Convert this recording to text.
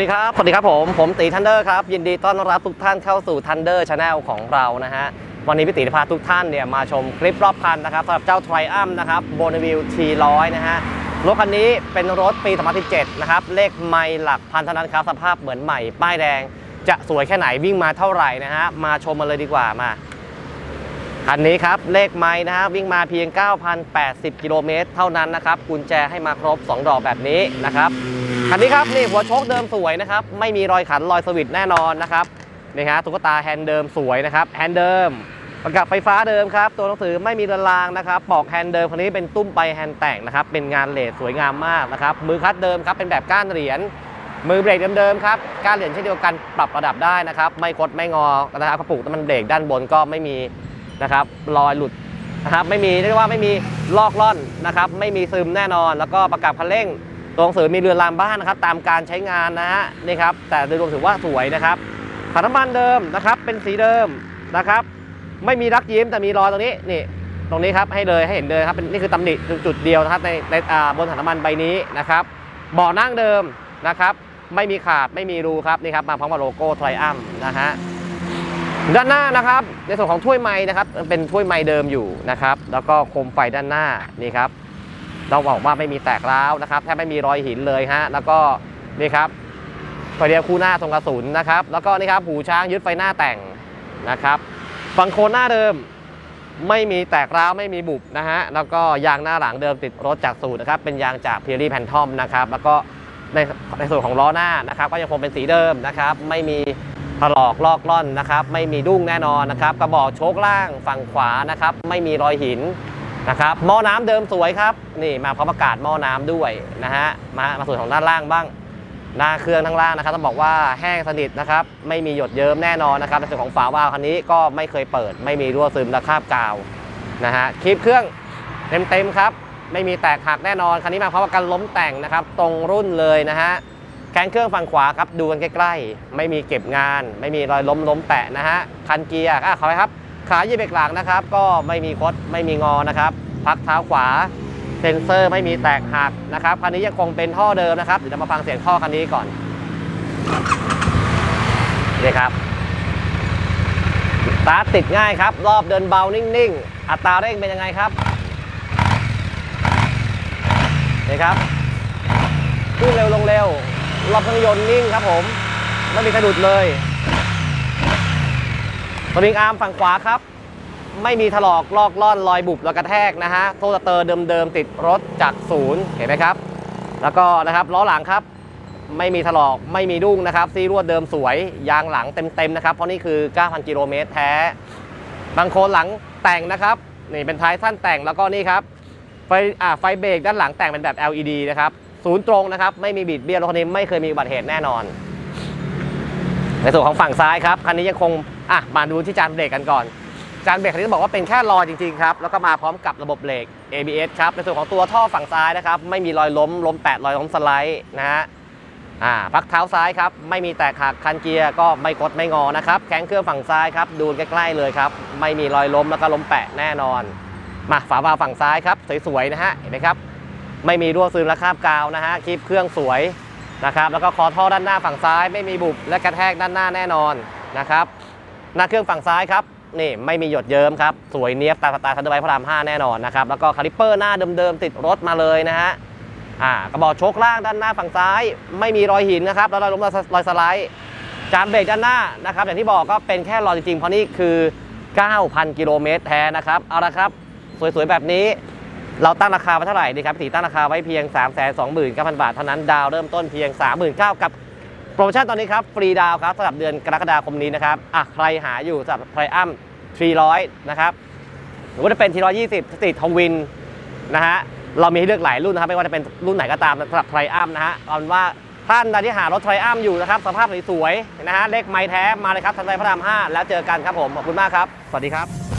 ดีครับ สวัสดีครับผม ผมตีทันเดอร์ครับ ยินดีต้อนรับทุกท่านเข้าสู่ Thunder Channel ของเรานะฮะ วันนี้พี่ตีจะพาทุกท่านเนี่ยมาชมคลิปรอบคันนะครับสำหรับเจ้า Triumph นะครับ Bonneville T100 นะฮะ รถคันนี้เป็นรถปี2017นะครับ เลขไม่หลักพันเท่านั้นครับสภาพเหมือนใหม่ ป้ายแดง จะสวยแค่ไหนวิ่งมาเท่าไหร่นะฮะ มาชมมาเลยดีกว่ามา คันนี้ครับเลขไม้นะฮะวิ่งมาเพียง 9,080 กิโลเมตรเท่านั้นนะครับกุญแจให้มาครบ 2 ดอกแบบนี้นะครับคันนี้ครับนี่หัวโชคเดิมสวยนะครับไม่มีรอยขันรอยสวิตช์แน่นอนนะครับนี่ฮะตุ๊กตาแฮนด์เดิมสวยนะครับแฮนด์เดิมประกับไฟฟ้าเดิมครับ ตัวหนังสือไม่มีรือนรางนะครับปอกแฮนด์เดิมคันนี้เป็นตุ้มไปแฮนด์แต่งนะครับเป็นงานเลสสวยงามมากนะครับมือคัดเดิมครับเป็นแบบก้านเหรียญมือเบรกเดิมๆครับก้านเหรียญเช่นเดียวกันปรับระดับได้นะครับ ไม่คดไม่งอนะครับกระปุกน้ำมันเบรกด้านบนก็ไม่มี นะครับรอยหลุดนะครับไม่มีเรียกว่าไม่มีลอกล่อนนะครับไม่มีซึมแน่นอน แล้วก็ประกับคันเร่งตัวหนังสือมีเรือนรามบ้านนะครับ ตามการใช้งานนะฮะนี่ครับแต่โดยรวมถือว่าสวยนะครับถังน้ำมันเดิมนะครับเป็นสีเดิมนะครับ ไม่มีรักยิ้มแต่มีรอยตรงนี้นี่ตรงนี้ครับให้เลยให้เห็นเลยครับเป็นนี่คือตำหนิจุดเดียวนะครับในในอ่าบนถังน้ำมันใบนี้นะครับเบาะนั่งเดิมนะครับ ไม่มีขาดไม่มีรูครับนี่ครับมาพร้อมกับโลโก้ไทรอัมนะฮะ ด้านหน้านะครับ ในส่วนของถ้วยไม้นะครับเป็นถ้วยไม้เดิมอยู่นะครับ แล้วก็โคมไฟด้านหน้านี่ครับเราบอกว่าไม่มีแตกร้าวนะครับแทบไม่มีรอยหินเลยฮะแล้วก็นี่ครับไฟเดียวคู่หน้าทรงกระสุนนะครับ แล้วก็นี่ครับหูช้างยึดไฟหน้าแต่งนะครับฝั่งโคนหน้าเดิมไม่มีแตกร้าวไม่มีบุบนะฮะแล้วก็ยางหน้าหลังเดิมติดรถจากสูตรนะครับเป็นยางจากพิรี่แพนทอมนะครับแล้วก็ในในส่วนของล้อหน้านะครับ ก็ยังคงเป็นสีเดิมนะครับ ไม่มี ถลอกลอกล่อนนะครับ ไม่มีดุ้งแน่นอนนะครับ กระบอกโชคล่างฝั่งขวานะครับ ไม่มีรอยหินนะครับหม้อน้ำเดิมสวยครับ นี่มาพร้อมอากาศหม้อน้ำด้วยนะฮะมามาส่วนของด้านล่างบ้าง หน้าเครื่องทั้งล่างนะครับต้องบอกว่าแห้งสนิทนะครับ ไม่มีหยดเยิ้มแน่นอนนะครับในส่วนของฝาวาล์วคันนี้ก็ไม่เคยเปิด ไม่มีรั่วซึมและคาบกาวนะฮะคลิปเครื่องเต็มๆครับ ไม่มีแตกหักแน่นอนคันนี้มาพร้อมกับการล้มแต่งนะครับ ตรงรุ่นเลยนะฮะ แกนเครื่องฝั่งขวาครับดูกันใกล้ๆ ไม่มีเก็บงาน ไม่มีรอยล้มล้มแปะนะฮะ คันเกียร์อะขอไปครับ ขายีเบรกหลังนะครับ ก็ไม่มีคดไม่มีงอนะครับ พักเท้าขวา เซ็นเซอร์ไม่มีแตกหักนะครับ คันนี้ยังคงเป็นท่อเดิมนะครับ เดี๋ยวเรามาฟังเสียงท่อคันนี้ก่อนนี่ครับสตาร์ทติดง่ายครับ รอบเดินเบานิ่งๆ อัตราเร่งเป็นยังไงครับนี่ครับขึ้นเร็วลงเร็ว รอบเครื่องยนต์นิ่งครับผมไม่มีสะดุดเลยสวิงอาร์มฝั่งขวาครับ ไม่มีถลอกลอกล่อนรอยบุบแล้วกระแทกนะฮะโซ่เตอร์เดิมๆติดรถจากศูนย์เห็นไหมครับ แล้วก็นะครับล้อหลังครับ ไม่มีถลอกไม่มีดุ้งนะครับซีรวดเดิมสวยยางหลังเต็มๆนะครับเพราะนี่คือ 9,000 กิโลเมตรแท้บางโคนหลังแต่งนะครับนี่เป็นท้ายสั้นแต่งแล้วก็นี่ครับไฟอ่าไฟเบรกด้านหลังแต่งเป็นแบบ LED นะครับ ศูนย์ตรงนะครับ ไม่มีบิดเบี้ยวรถคันนี้ไม่เคยมีอุบัติเหตุแน่นอน ในส่วนของฝั่งซ้ายครับคันนี้ยังคงอะมาดูที่จานเบรกกันก่อน จานเบรกคันนี้บอกว่าเป็นแค่รอยจริงๆครับแล้วก็มาพร้อมกับระบบเบรก ABS ครับในส่วนของตัวท่อฝั่งซ้ายนะครับไม่มีรอยล้มล้มแปดรอยล้มสไลด์นะฮะอ่าพักเท้าซ้ายครับไม่มีแตกหักคันเกียร์ก็ไม่กดไม่งอนะครับแข้งเครื่องฝั่งซ้ายครับดูใกล้ๆเลยครับไม่มีรอยล้มแล้วก็ล้มแปะแน่นอน มาฝาบาฝั่งซ้ายครับสวยๆนะฮะเห็นไหมครับ ไม่มีรั่วซึมและคราบกาวนะฮะคลิปเครื่องสวยนะครับแล้วก็คอท่อด้านหน้าฝั่งซ้าย ไม่มีบุบและกระแทกด้านหน้าแน่นอนนะครับหน้าเครื่องฝั่งซ้ายครับนี่ไม่มีหยดเยิ้มครับสวยเนี้ยบตาสไตล์คันเดอร์ไบพระราม5แน่นอนนะครับแล้วก็คาลิปเปอร์หน้าเดิมๆติดรถมาเลยนะฮะอ่ากระบอกโชคล่างด้านหน้าฝั่งซ้าย ไม่มีรอยหินนะครับแล้วรอยล้มรอยสไลด์จานเบรกด้านหน้านะครับอย่างที่บอกก็เป็นแค่รอยจริงๆเพราะนี่คือ 9,000 กิโลเมตรแท้นะครับเอาละครับ สวยๆแบบนี้ เราตั้งราคาไว้เท่าไหร่ดีครับพี่ตีตั้งราคาไว้เพียง 3 2 9 0 0 0 บาทเท่านั้นดาวเริ่มต้นเพียง 39,000กับโปรโมชั่นตอนนี้ครับฟรีดาวครับสำหรับเดือนกรกฎาคมนี้นะครับอะใครหาอยู่สำหรับไทรอัม300 นะครับหรือว่าจะเป็น T120 สตรีททวินนะฮะเรามีให้เลือกหลายรุ่นนะครับ ไม่ว่าจะเป็นรุ่นไหนก็ตามสำหรับไทรอัมนะฮะเอาเป็นว่าท่านใดที่หารถไทรอัมอยู่นะครับ สภาพสวยๆนะฮะเลขไม้แท้มาเลยครับทันใจพระราม5แล้วเจอกันครับผมขอบคุณมากครับ สวัสดีครับ